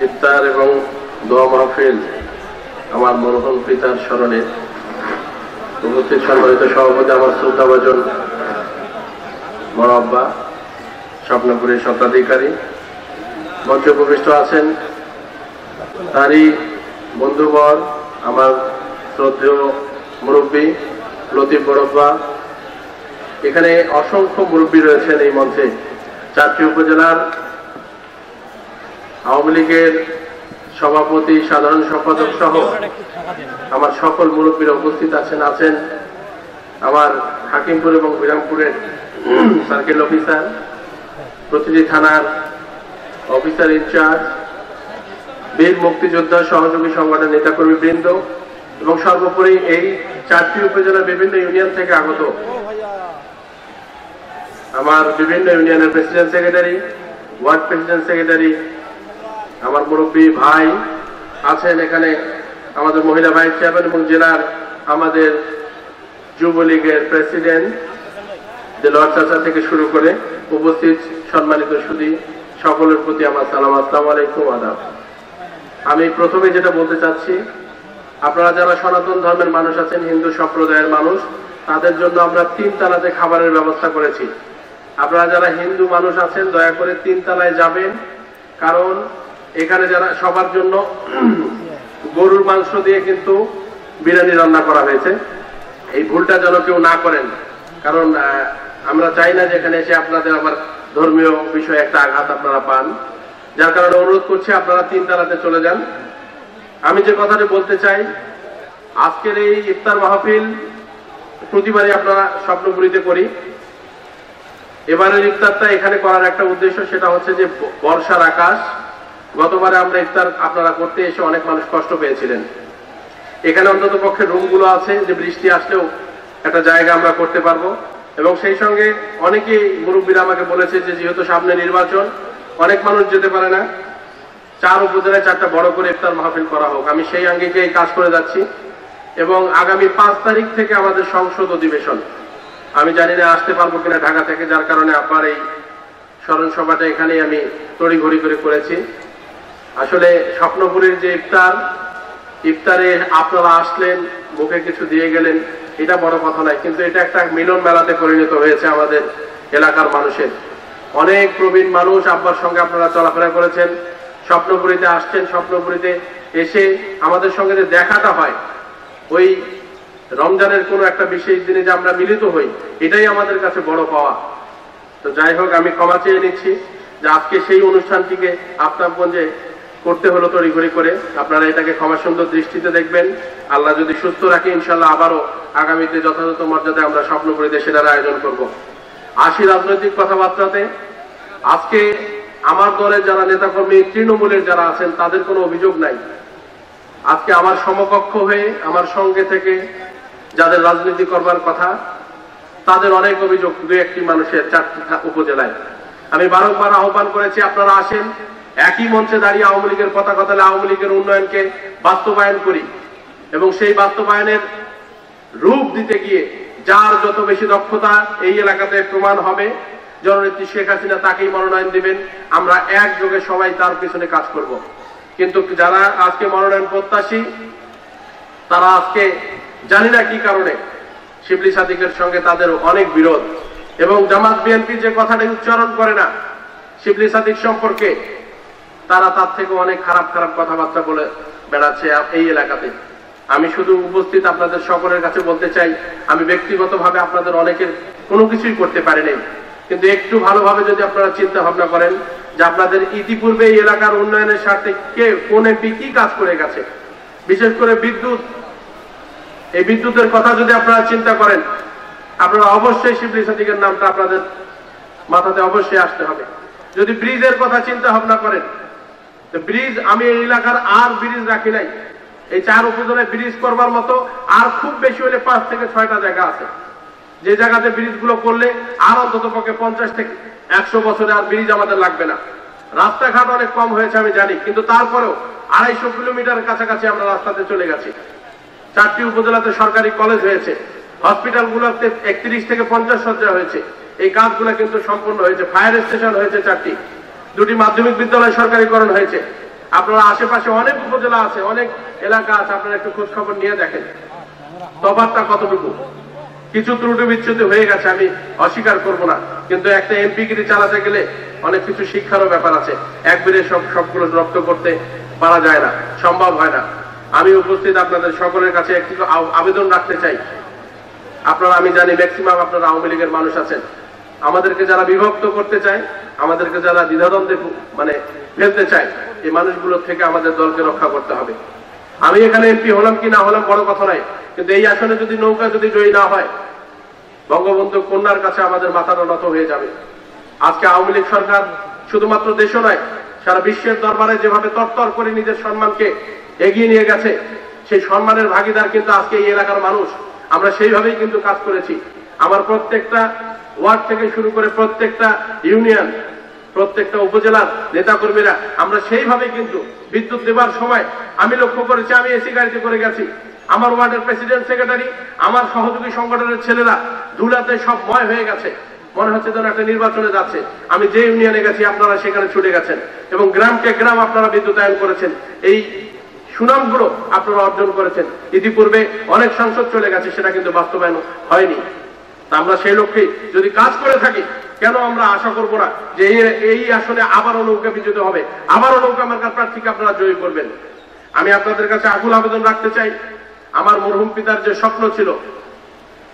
ইফতার এবং দোয়া মাহফিল আমার মনোহন পিতার স্মরণে উপস্থিত সম্মানিত সভাপতি আমার শ্রদ্ধাভাজন আব্বা, স্বপ্নপুরীর স্বত্বাধিকারী মঞ্চে উপবিষ্ট আছেন। তারই বন্ধুবর আমার শ্রদ্ধেয় মুরব্বী লতিফ বড়ব্বা এখানে অসংখ্য মুরব্বী রয়েছেন এই মঞ্চে। চারটি উপজেলার আওয়ামী লীগের সভাপতি, সাধারণ সম্পাদক সহ আমার সকল মুরব্বীরা উপস্থিত আছেন আছেন আমার হাকিমপুর এবং বিরামপুরের সার্কেল অফিসার, প্রতিটি থানার অফিসার ইনচার্জ বীর মুক্তিযোদ্ধা সহযোগী সংগঠনের নেতাকর্মী বৃন্দ এবং সর্বোপরি এই চারটি উপজেলার বিভিন্ন ইউনিয়ন থেকে আগত আমার বিভিন্ন ইউনিয়নের president secretary ward president secretary আমার মুরব্বী ভাই আছেন এখানে আমাদের মহিলা ভাইস চেয়ারম্যান এবং জেলার আমাদের যুবলীগের প্রেসিডেন্ট দেলোয়ার চাচা থেকে শুরু করে উপস্থিত সম্মানিত সুদী সকলের প্রতি আমার সালাম, আসসালাম আলাইকুম, আদাব। আমি প্রথমে যেটা বলতে চাচ্ছি, আপনারা যারা সনাতন ধর্মের মানুষ আছেন, হিন্দু সম্প্রদায়ের মানুষ, তাদের জন্য আমরা তিন তালাতে খাবারের ব্যবস্থা করেছি। আপনারা যারা হিন্দু মানুষ আছেন, দয়া করে তিন তালায় যাবেন, কারণ এখানে যারা সবার জন্য গরুর মাংস দিয়ে কিন্তু বিরিয়ানি রান্না করা হয়েছে। এই ভুলটা যেন কেউ না করেন, কারণ আমরা চাই না যে এখানে এসে আপনাদের আবার ধর্মীয় বিষয়ে একটা আঘাত আপনারা পান। যার কারণে অনুরোধ করছি আপনারা তিন তালাতে চলে যান। আমি যে কথাটি বলতে চাই, আজকের এই ইফতার মাহফিল প্রতিবারই আপনারা স্বপ্নপুরীতে করি। এবারের ইফতারটা এখানে করার একটা উদ্দেশ্য সেটা হচ্ছে যে বর্ষার আকাশ গতবারে আমরা ইফতার আপনারা করতে এসে অনেক মানুষ কষ্ট পেয়েছিলেন। এখানে অন্তত পক্ষে রুমগুলো আছে, যে বৃষ্টি আসলেও একটা জায়গা আমরা করতে পারব। এবং সেই সঙ্গে অনেকেই মুরব্বীরা আমাকে বলেছে যে যেহেতু সামনে নির্বাচন, অনেক মানুষ যেতে পারে না। চার উপজেলায় চারটা বড় করে ইফতার মাহফিল করা হোক। আমি সেই আঙ্গিকে কাজ করে যাচ্ছি। এবং আগামী পাঁচ তারিখ থেকে আমাদের সংসদ অধিবেশন। আমি জানি না আসতে পারব কিনা ঢাকা থেকে, যার কারণে আপনার এই স্মরণ সভাটা এখানেই আমি তড়িঘড়ি করে করেছি। আসলে স্বপ্নপুরীর যে ইফতার, ইফতারে আপনারা আসলেন, মুখে কিছু দিয়ে গেলেন, এটা বড় কথা নয়, কিন্তু এটা একটা মিলন মেলাতে পরিণত হয়েছে আমাদের এলাকার মানুষের। অনেক প্রবীণ মানুষ আব্বার সঙ্গে আপনারা চলাফেরা করেছেন, স্বপ্নপুরীতে আসছেন, স্বপ্নপুরীতে এসে আমাদের সঙ্গে যে দেখাটা হয়, ওই রমজানের কোনো একটা বিশেষ দিনে যে আমরা মিলিত হই, এটাই আমাদের কাছে বড় পাওয়া। তো যাই হোক, আমি ক্ষমা চেয়ে নিচ্ছি যে আজকে সেই অনুষ্ঠানটিকে আপনারগঞ্জে করতে হলো তড়িঘড়ি করে। আপনারা এটাকে ক্ষমা সুন্দর দৃষ্টিতে দেখবেন। আল্লাহ যদি সুস্থ রাখে ইনশাল্লাহ আবারও আগামীতে যথাযথ মর্যাদায় আমরা স্বপ্নপুরীতে সেটার আয়োজন করব। আসি রাজনৈতিক কথাবার্তাতে। আজকে আমার দলের যারা নেতাকর্মী, তৃণমূলের যারা আছেন, তাদের কোনো অভিযোগ নাই। আজকে আমার সমকক্ষ হয়ে, আমার সঙ্গে থেকে যাদের রাজনীতি করবার কথা, তাদের অনেক অভিযোগ দু একটি মানুষের চারটি উপজেলায়। আমি বারংবার আহ্বান করেছি, আপনারা আসেন। একই মঞ্চে দাঁড়িয়ে আওয়ামী লীগের পতাকা তলে আওয়ামী লীগের উন্নয়নকে বাস্তবায়ন করি এবং সেই বাস্তবায়নের রূপ দিতে গিয়ে যার যত বেশি দক্ষতা এই এলাকাতে প্রমাণ হবে, জননেত্রী শেখ হাসিনা তাকেই মনোনয়ন দিবেন। আমরা একযোগে সবাই তার পিছনে কাজ করব। কিন্তু যারা আজকে মনোনয়ন প্রত্যাশী, তারা আজকে জানি না কি কারণে শিবলি সাদিকের সঙ্গে তাদের অনেক বিরোধ এবং জামাত বিএনপি যে কথাটা উচ্চারণ করে না, শিবলি সাদিক সম্পর্কে তারা তার থেকে অনেক খারাপ খারাপ কথাবার্তা বলে বেড়াচ্ছে এই এলাকাতে। আমি শুধু উপস্থিত আপনাদের সকলের কাছে বলতে চাই, আমি ব্যক্তিগতভাবে আপনাদের অনেকের কোনো কিছুই করতে পারি নাই কিন্তু একটু ভালোভাবে যদি আপনারা চিন্তা ভাবনা করেন যে আপনাদের ইতিপূর্বে এই এলাকার উন্নয়নের স্বার্থে কে কোন এমপি কি কাজ করে গেছে। বিশেষ করে বিদ্যুৎ। এই বিদ্যুতের কথা যদি আপনারা চিন্তা করেন, আপনারা অবশ্যই শিবলি সাদিকের নামটা আপনাদের মাথাতে অবশ্যই আসতে হবে। যদি ব্রিজের কথা চিন্তা ভাবনা করেন ব্রিজ আমি এই এলাকার আর ব্রিজ রাখি নাই। এই চার উপজেলায় ব্রিজ করবার মতো আর খুব বেশি হলে পাঁচ থেকে ছয়টা জায়গা আছে। যে জায়গাতে ব্রিজগুলো করলে আর অন্তত পক্ষে পঞ্চাশ থেকে একশো বছরে আর ব্রিজ আমাদের লাগবে না। রাস্তাঘাট অনেক কম হয়েছে, আমি জানি। কিন্তু তারপরেও আড়াইশো কিলোমিটার কাছাকাছি আমরা রাস্তাতে চলে গেছি। চারটি উপজেলাতে সরকারি কলেজ হয়েছে। হসপিটালগুলোতে একত্রিশ থেকে পঞ্চাশ শয্যা হয়েছে। এই কাজগুলো কিন্তু সম্পূর্ণ হয়েছে। ফায়ার স্টেশন হয়েছে চারটি। দুটি মাধ্যমিক বিদ্যালয় সরকারিকরণ হয়েছে। আপনারা আশেপাশে অনেক উপজেলা আছে, অনেক এলাকা আছে, আপনারা একটু খোঁজ খবর নিয়ে দেখেন। তফাৎটা কতটুকু? কিছু ত্রুটি বিচ্ছুতি হয়ে গেছে, আমি অস্বীকার করব না। কিন্তু একটা এমপি গিরি চালাতে গেলে অনেক কিছু শিক্ষারও ব্যাপার আছে। একবারে সব, সবগুলো রপ্ত করতে পারা যায় না, সম্ভব হয় না। আমি উপস্থিত আপনাদের সকলের কাছে একটি আবেদন রাখতে চাই। আপনারা, আমি জানি ম্যাক্সিমাম আপনারা আওয়ামী লীগের মানুষ আছেন। আমাদেরকে যারা বিভক্ত করতে চায়, আমাদেরকে যারা দ্বিধাদ্বন্দ্বে মানে ফেলতে চায়, এই মানুষগুলোর থেকে আমাদের দলকে রক্ষা করতে হবে। আমি এখানে এমপি হলাম কি না হলাম বড় কথা নয়, কিন্তু এই আসনে যদি নৌকা যদি জয়ী না হয়, বঙ্গবন্ধু কন্যার কাছে আমাদের মাথাটা নত হয়ে যাবে। আজকে আওয়ামী লীগ সরকার শুধুমাত্র দেশও নয়, সারা বিশ্বের দরবারে যেভাবে তরতর করে নিজের সম্মানকে এগিয়ে নিয়ে গেছে, সেই সম্মানের ভাগিদার কিন্তু আজকে এই এলাকার মানুষ। আমরা সেইভাবেই কিন্তু কাজ করেছি। আমার প্রত্যেকটা ওয়ার্ড থেকে শুরু করে প্রত্যেকটা ইউনিয়ন, প্রত্যেকটা উপজেলার নেতাকর্মীরা, আমরা সেইভাবে কিন্তু বিদ্যুৎ দেবার সময় আমি লক্ষ্য করেছি, আমি এসি গাড়িতে করে গেছি। আমার ওয়ার্ডের প্রেসিডেন্ট সেক্রেটারি, আমার সহযোগী সংগঠনের ছেলেরা ধুলাতে সব ময় হয়ে গেছে। মনে হচ্ছে যেন একটা নির্বাচনে যাচ্ছে। আমি যে ইউনিয়নে গেছি, আপনারা সেখানে ছুটে গেছেন এবং গ্রামকে গ্রাম আপনারা বিদ্যুতায়ন করেছেন। এই সুনামগুলো আপনারা অর্জন করেছেন। ইতিপূর্বে অনেক সংসদ চলে গেছে, সেটা কিন্তু বাস্তবায়ন হয়নি। আমরা সেই লক্ষ্যে যদি কাজ করে থাকি, কেন আমরা আশা করব না যে এই- আসনে আবারও নৌকা বিজয়ী হবে? আবারও নৌকা মার্কার প্রার্থীকে আপনারা জয়ী করবেন। আমি আপনাদের কাছে আকুল আবেদন রাখতে চাই। আমার মরহুম পিতার যে স্বপ্ন ছিল,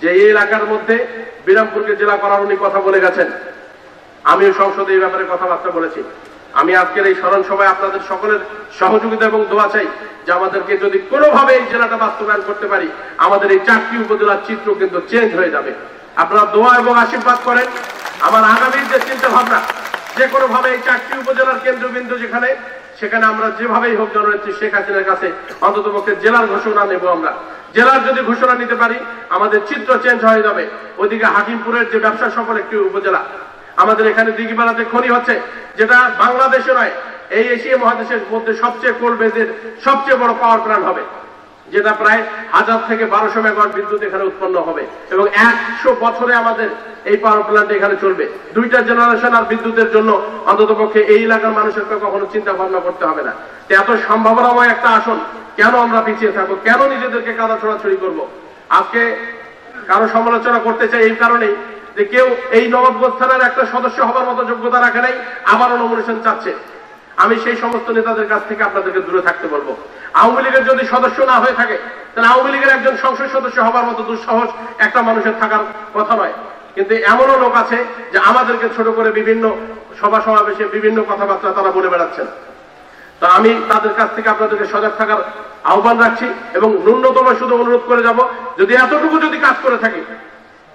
যে এই এলাকার মধ্যে বিরামপুরকে জেলা করার উনি কথা বলে গেছেন। আমিও সংসদে এই ব্যাপারে কথাবার্তা বলেছি। আমি আজকের এই স্মরণ সভায় আপনাদের সকলের সহযোগিতা এবং দোয়া চাই যে আমাদেরকে যদি কোনোভাবে এই জেলাটা বাস্তবায়ন করতে পারি, আমাদের এই চারটি উপজেলার চিত্র কিন্তু চেঞ্জ হয়ে যাবে। আপনারা দোয়া এবং আশীর্বাদ করেন। আমার আগামীর যে চিন্তা ভাবনা যে কোনো ভাবে এই চারটি উপজেলার কেন্দ্রবিন্দু যেখানে, সেখানে আমরা যেভাবেই হোক জননেত্রী শেখ হাসিনার কাছে অন্তত পক্ষে জেলার ঘোষণা নেব আমরা। জেলার যদি ঘোষণা নিতে পারি, আমাদের চিত্র চেঞ্জ হয়ে যাবে। ওইদিকে হাকিমপুরের যে ব্যবসা সফল একটি উপজেলা, আমাদের এখানে দিঘিপাড়াতে খনি হচ্ছে, যেটা বাংলাদেশে নয়, এই এশিয়া মহাদেশের মধ্যে সবচেয়ে কোল বেজের সবচেয়ে বড় পাওয়ার প্ল্যান্ট হবে। যেটা প্রায় হাজার থেকে বারোশো মেগাওয়াট বিদ্যুৎ এখানে উৎপন্ন হবে। এবং একশো বছরে আমাদের এই পাওয়ার প্ল্যান্ট এখানে চলবে। দুইটা জেনারেশন আর বিদ্যুতের জন্য অন্তত পক্ষে এই এলাকার মানুষের কখনো চিন্তা ভাবনা করতে হবে না। এত সম্ভাবনাময় একটা আসন, কেন আমরা পিছিয়ে থাকব? কেন নিজেদেরকে কাদা ছড়াছড়ি করব? আজকে কারও সমালোচনা করতে চাই এই কারণেই যে কেউ এই নবাবগঞ্জ থানার একটা সদস্য হবার মতো যোগ্যতা রাখে নাই, আবারও নমিনেশন চাচ্ছে। আমি সেই সমস্ত নেতাদের কাছ থেকে আপনাদেরকে দূরে থাকতে বলব। আওয়ামী লীগের যদি সদস্য না হয়ে থাকে, তাহলে আওয়ামী লীগের একজন সংসদ সদস্য হবার মতো দুঃসাহস একটা মানুষের থাকার কথা নয়। কিন্তু এমনও লোক আছে যে আমাদেরকে ছোট করে বিভিন্ন সভা সমাবেশে বিভিন্ন কথাবার্তা তারা বলে বেড়াচ্ছেন। তো আমি তাদের কাছ থেকে আপনাদেরকে সজাগ থাকার আহ্বান রাখছি এবং ন্যূনতম শুধু অনুরোধ করে যাব, যদি এতটুকু যদি কাজ করে থাকি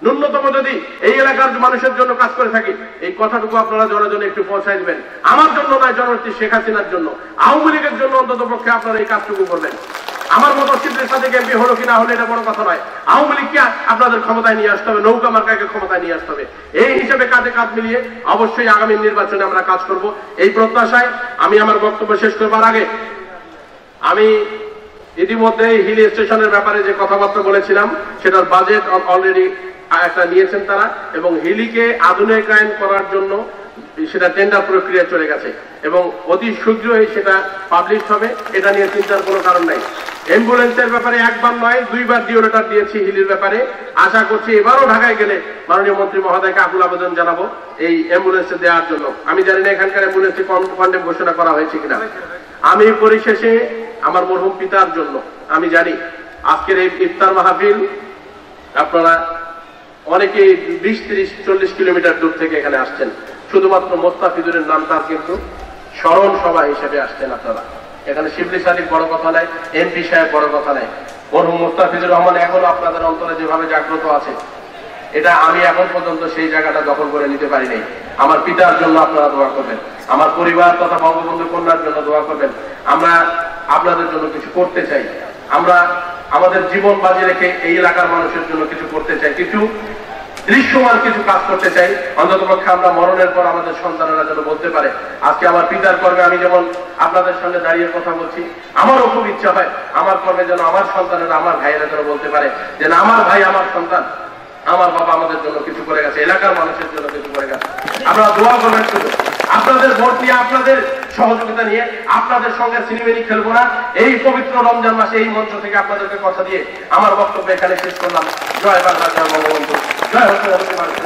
ন্যূনতম যদি এই এলাকার মানুষের জন্য কাজ করে থাকি, এই কথাটুকু আপনারা জনজনে একটু পৌঁছায় দিবেন। আমার জন্য নয় জননেত্রী শেখ হাসিনার জন্য। আওয়ামী লীগের জন্য অন্তত পক্ষে আপনারা এই কাজটুকু করবেন। আমার মতো সিদ্ধির সাথে এমপি হলো কি না হলে এটা বড় কথা নয়। আওয়ামী লীগকে আপনাদের ক্ষমতায় নিয়ে আসতে হবে, নৌকা মার্কাকে ক্ষমতায় নিয়ে আসতে হবে। এই হিসেবে কাঁধে কাঁধ মিলিয়ে অবশ্যই আগামী নির্বাচনে আমরা কাজ করব। এই প্রত্যাশায় আমি আমার বক্তব্য শেষ করবার আগে আমি ইতিমধ্যে হিল স্টেশনের ব্যাপারে যে কথাবার্তা বলেছিলাম, সেটার বাজেট অলরেডি একটা নিয়েছেন তারা এবং হিলিকে আধুনিকায়ন করার জন্য সেটা টেন্ডার প্রক্রিয়া চলে গেছে এবং অতি শীঘ্রই সেটা পাবলিশ হবে, এটা নিয়ে চিন্তার কোনো কারণ নাই। অ্যাম্বুলেন্সের ব্যাপারে একবার নয়, দুইবার ডিও লেটার দিয়েছি হিলির ব্যাপারে। আশা করছি এবারও ঢাকায় গেলে মাননীয় মন্ত্রী মহোদয়কে আকুল আবেদন জানাব এই অ্যাম্বুলেন্সে দেওয়ার জন্য। আমি জানি না এখানকার অ্যাম্বুলেন্সে ফান্ডে ঘোষণা করা হয়েছে কিনা। আমি পরিশেষে আমার মরহুম পিতার জন্য, আমি জানি, আজকের এই ইফতার মাহফিল আপনারা অনেকে বিশ, তিরিশ, চল্লিশ কিলোমিটার দূর থেকে এখানে আসছেন। শুধুমাত্র মোস্তাফিজুরের নাম তার কিন্তু স্মরণ সভা হিসেবে আসছেন আপনারা। এখানে শিবলি সাদিক বড় কথা নাই, এমপি সাহেব বড় কথা নাই। মরহুম মোস্তাফিজুর রহমান এখনও আপনাদের অন্তরে যেভাবে জাগ্রত আছে, এটা আমি এখন পর্যন্ত সেই জায়গাটা দখল করে নিতে পারি নাই। আমার পিতার জন্য আপনারা দোয়া করবেন। আমার পরিবার তথা বঙ্গবন্ধু কন্যার জন্য দোয়া করবেন। আমরা আপনাদের জন্য কিছু করতে চাই। আমরা আমাদের জীবন বাজি রেখে এই এলাকার মানুষের জন্য কিছু করতে চাই, কিছু দৃশ্যমান কিছু কাজ করতে চাই। অন্তত পক্ষে আমরা মরণের পর আমাদের সন্তানেরা যেন বলতে পারে, আজকে আমার পিতার কর্মে আমি যেমন আপনাদের সঙ্গে দাঁড়িয়ে কথা বলছি, আমারও খুব ইচ্ছা হয় আমার কর্মে যেন আমার সন্তানেরা, আমার ভাইয়েরা যেন বলতে পারে যে না, আমার ভাই আমার সন্তান, আমার বাবা আমাদের জন্য কিছু করে গেছে, এলাকার মানুষের জন্য কিছু করে গেছে। আপনারা দোয়া করবেন শুধু। আপনাদের ভোট নিয়ে আপনাদের সহযোগিতা নিয়ে আপনাদের সঙ্গে সিনেমেনি খেলব না এই পবিত্র রমজান মাসে এই মঞ্চ থেকে আপনাদেরকে কথা দিয়ে আমার বক্তব্য এখানে শেষ করলাম জয় বাংলা জয় বঙ্গবন্ধু জয় হচ্ছে মানুষের